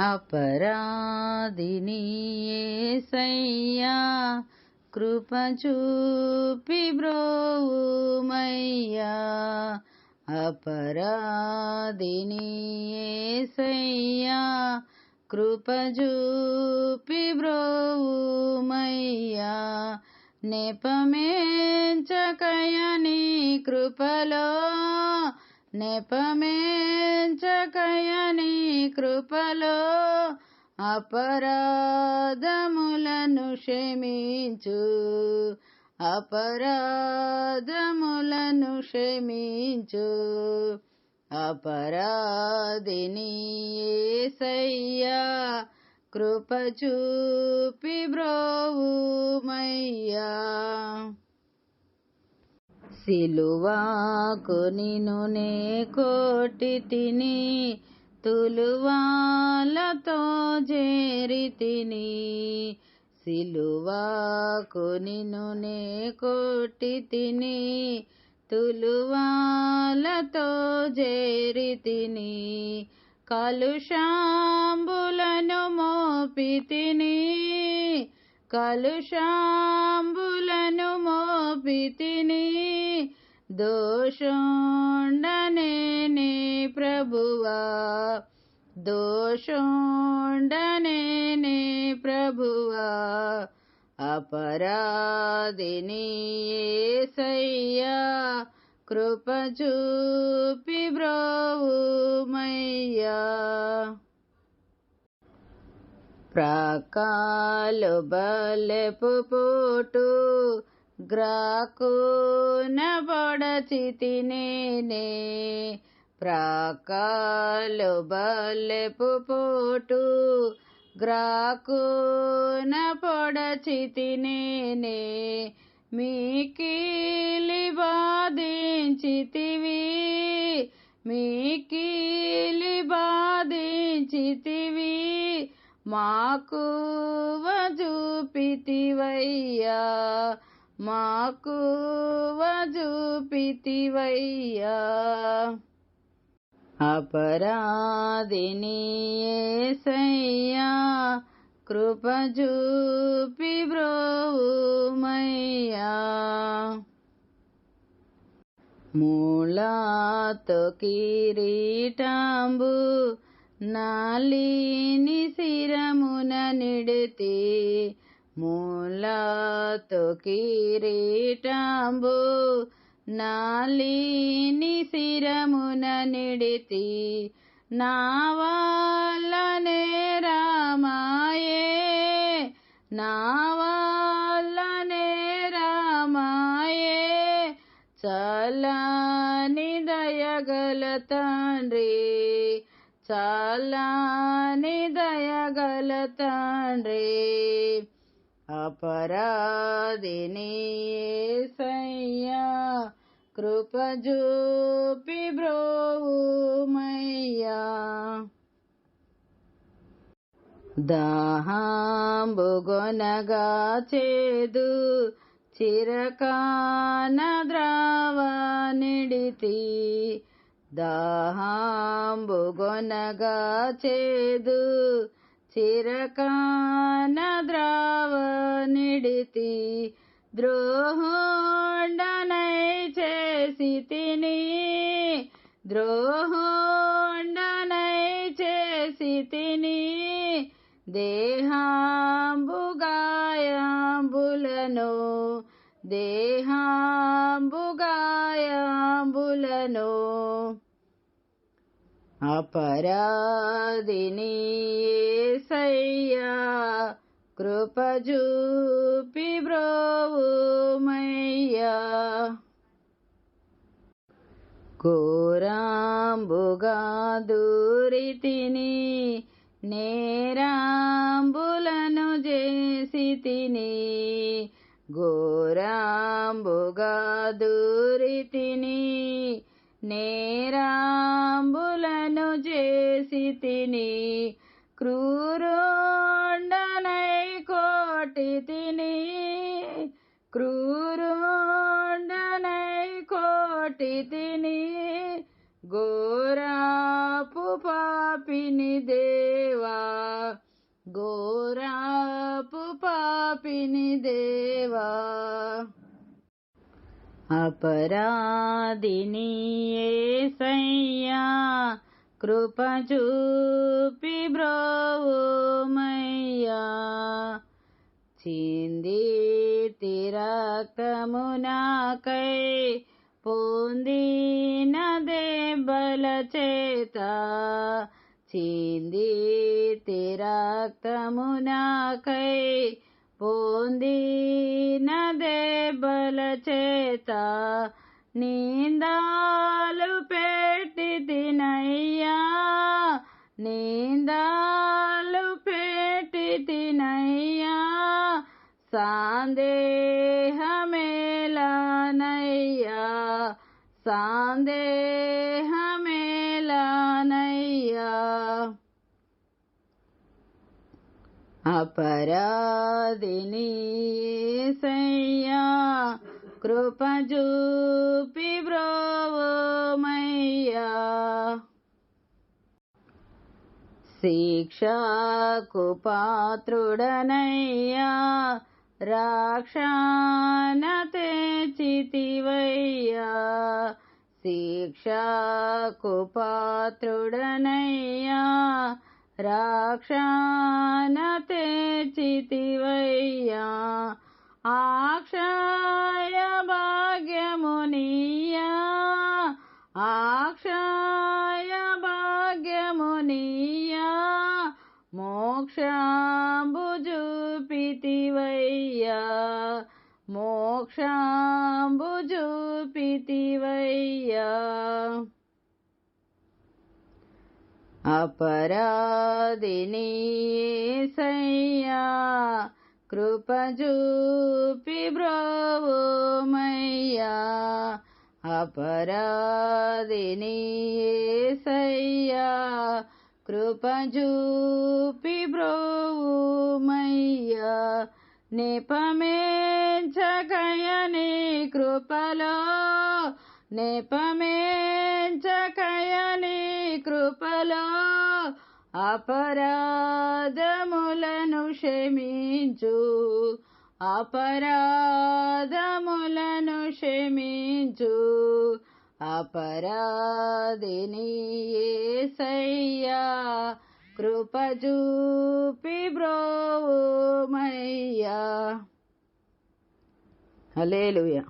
అపరాధిని ఏసయ్యా కృప చూపి బ్రోవుమయ్యా. అపరాధిని ఏసయ్యా కృప చూపి బ్రోవుమయ్యా. నెపమేంచకయని కృపలో నెపమేంచకయని కృపలో అపరాధములను క్షమించు. అపరాధములను క్షమించు. అపరాధిని ఏసయ్యా కృప చూపి బ్రోవుమయ్యా. సిలువాకు నిను నే కోటి తిని తులువాలతో చేరి తిని. సిలువాకు నిను నే కోటి తిని తులువాలతో చేరి తిని. కలుషాంబులను మోపి తిని కలుషాంబులను మోపితిని దోషోండనే దోషుండనే ప్రభువా. దోషుండనే ప్రభువా. అపరాధిని ఏసయ్యా కృపచూపి బ్రోవుమయ్యా. ప్రాకాలు బలెపు పోటు గ్రాకున పడచితి నేనే ప్రాకాలు బలెపు పోటు గ్రాకున పొడచితి నేనే మీకీలి బాధించితివి మీకీలి బాధించితివి మాకు వజూపితివయ్యా మాకు వజూపితివయ్యా అపరాధిని ఏసయ్యా కృప చూపి బ్రోవుమయ్యా మూలాతో కిరీటాంబు నాలిని శిరమున నిడితే మూలాతో కిరీటాంబు. నాలిని శిరమున నిడితే నావాలనే రామాయే. నావాలనే రామాయే. చలాని దయగల తండ్రి చలాని దయగల తండ్రి అపరాధిని ఏసయ్యా కృప చూపి బ్రోవుమయ్యా దాహాంబుగొనగా చేదు చిరకాన ద్రావ నిడితి దాహాంబుగొనగా చేదు చిరకాన ద్రావ నిడితి ద్రోహోండనై చేసి తిని. ద్రోహోండనై చేసి తిని. దేహాంబుగాయాంబులను దేహాంబుగాయాంబులను అపరాధిని ఏసయ్యా కృప బ్రోవుమయ్యా. కోరాంబుగా దూరితిని నేరాంబులను చేసి తిని ఘోరాంబుగా దూరితిని నేరా తిని క్రూరుండనై కోటి తిని క్రూరుండనై కోటి తిని గోరాపు పాపిని దేవా గోరాపు పాపిని దేవా. అపరాధిని ఏ సై కృప చూపి బ్రోవుమయ్యా చింది తిరకమునాకై పొందిన దెబ్బల చేత చింది తిరక్తమునాకై పొందిన దెబ్బల చేత నిందాలు పెట్టి दिनीशया कृपजू पिब्रोव मैया। शिक्षा कुपात्रुडनया राक्षे चितिवया। शिक्षा कुपात्रुडनया रक्षानते न ते चितिवया आसया भाग्यमुनया। आसया भाग्यमुनया। मोक्षं बुजु पीतिवैया అపరాధిని సయ్యా కృప చూపి బ్రోవుమయ్యా. అపరాధిని సయ్యా కృప చూపి బ్రోవుమయ్యా. నెపమేంచకయని కృపలో నెపమేంచకయని కృపలో అపరాధములను క్షమించు. అపరాధములను క్షమించు. అపరాధిని ఏసయ్యా కృపజూపి బ్రోమయ్యా హల్లెలూయా.